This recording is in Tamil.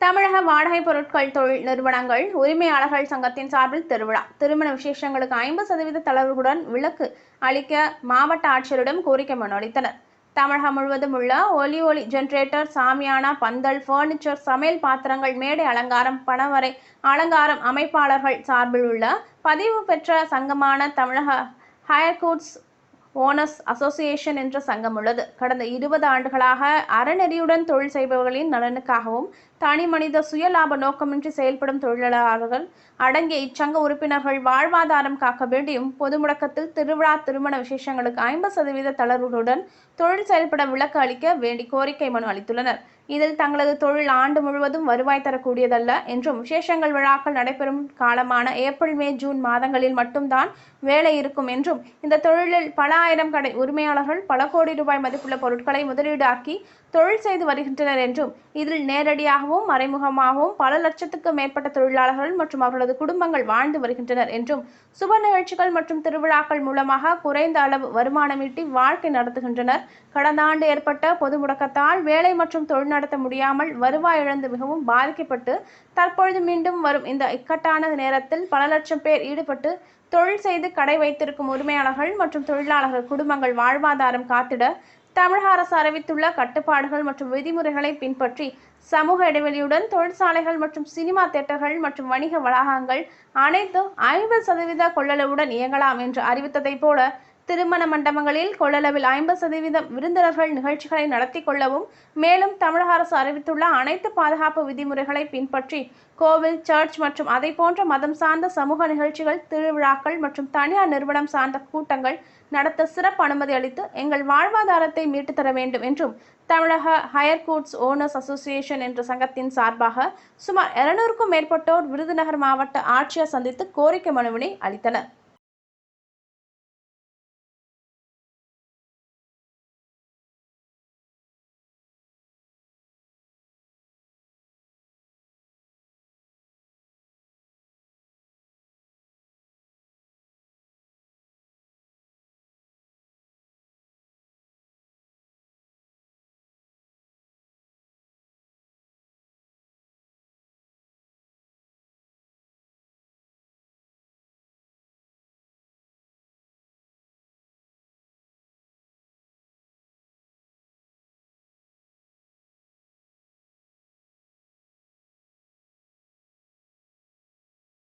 தமிழக வாடகை பொருட்கள் தொழில் நிறுவனங்கள் உரிமையாளர்கள் சங்கத்தின் சார்பில் திருவிழா. திருமண விசேஷங்களுக்கு ஐம்பது சதவீத தளர்வுடன் விலக்கு அளிக்க மாவட்ட ஆட்சியரிடம் கோரிக்கை மனு அளித்தனர். தமிழகம் முழுவதும் உள்ள ஒலி ஒலி ஜென்ரேட்டர் சாமியானா பந்தல் ஃபர்னிச்சர் சமையல் பாத்திரங்கள் மேடை அலங்காரம் பணவரை அலங்காரம் அமைப்பாளர்கள் சார்பில் உள்ள பதிவு பெற்ற சங்கமான தமிழக ஹயர்கூட்ஸ் ஓனர்ஸ் அசோசியேஷன் என்ற சங்கம் உள்ளது. கடந்த இருபது ஆண்டுகளாக அறநெறியுடன் தொழில் செய்பவர்களின் நலனுக்காகவும் தனி மனித சுயலாப நோக்கமின்றி செயல்படும் தொழிலாளர்கள் அடங்கிய இச்சங்க உறுப்பினர்கள் வாழ்வாதாரம் காக்க வேண்டியும் பொது முடக்கத்தில் திருவிழா திருமண விசேஷங்களுக்கு ஐம்பது சதவீத தளர்வுகளுடன் தொழில் செயல்பட விலக்கு அளிக்க வேண்டி கோரிக்கை மனு அளித்துள்ளனர். இதில் தங்களது தொழில் ஆண்டு முழுவதும் வருவாய் தரக்கூடியதல்ல என்றும் விசேஷங்கள் விழாக்கள் நடைபெறும் காலமான ஏப்ரல் மே ஜூன் மாதங்களில் மட்டும்தான் வேலை இருக்கும் என்றும் இந்த தொழிலில் பல ஆயிரம் கடை உரிமையாளர்கள் பல கோடி ரூபாய் மதிப்புள்ள பொருட்களை முதலீடு ஆக்கி தொழில் செய்து வருகின்றனர் என்றும் இதில் நேரடியாகவும் மறைமுகமாகவும் பல லட்சத்துக்கு மேற்பட்ட தொழிலாளர்கள் மற்றும் அவர்களது குடும்பங்கள் வாழ்ந்து வருகின்றனர் என்றும் சுப நிகழ்ச்சிகள் மற்றும் திருவிழாக்கள் மூலமாக குறைந்த அளவு வருமானம் ஈட்டி வாழ்க்கை நடத்துகின்றனர். கடந்த ஆண்டு ஏற்பட்ட பொது முடக்கத்தால் வேலை மற்றும் தொழில் நடத்த முடியாமல் வருவாய் இழந்து மிகவும் பாதிக்கப்பட்டு தற்பொழுது மீண்டும் வரும் இந்த இக்கட்டான நேரத்தில் பல லட்சம் பேர் ஈடுபட்டு தொழில் செய்து கடை வைத்திருக்கும் உரிமையாளர்கள் மற்றும் தொழிலாளர்கள் குடும்பங்கள் வாழ்வாதாரம் காத்திட தமிழக அரசு அறிவித்துள்ள கட்டுப்பாடுகள் மற்றும் விதிமுறைகளை பின்பற்றி சமூக இடைவெளியுடன் தொழிற்சாலைகள் மற்றும் சினிமா தியேட்டர்கள் மற்றும் வணிக வளாகங்கள் அனைத்தும் ஐம்பது சதவீத கொள்ளளவுடன் இயங்கலாம் என்று அறிவித்ததைப் போல திருமண மண்டபங்களில் கொள்ளளவில் ஐம்பது சதவீதம் விருந்தினர்கள் நிகழ்ச்சிகளை நடத்தி கொள்ளவும் மேலும் தமிழக அரசு அறிவித்துள்ள அனைத்து பாதுகாப்பு விதிமுறைகளை பின்பற்றி கோவில் சர்ச் மற்றும் அதை போன்ற மதம் சார்ந்த சமூக நிகழ்ச்சிகள் திருவிழாக்கள் மற்றும் தனியார் நிறுவனம் சார்ந்த கூட்டங்கள் நடத்த சிறப்பு அனுமதி அளித்து எங்கள் வாழ்வாதாரத்தை மீட்டு தர வேண்டும் என்றும் தமிழக ஹையர் கூட்ஸ் ஓனர்ஸ் அசோசியேஷன் என்ற சங்கத்தின் சார்பாக சுமார் இருநூறுக்கும் மேற்பட்டோர் விருதுநகர் மாவட்ட ஆட்சியர் சந்தித்து கோரிக்கை மனுவினை அளித்தனர்.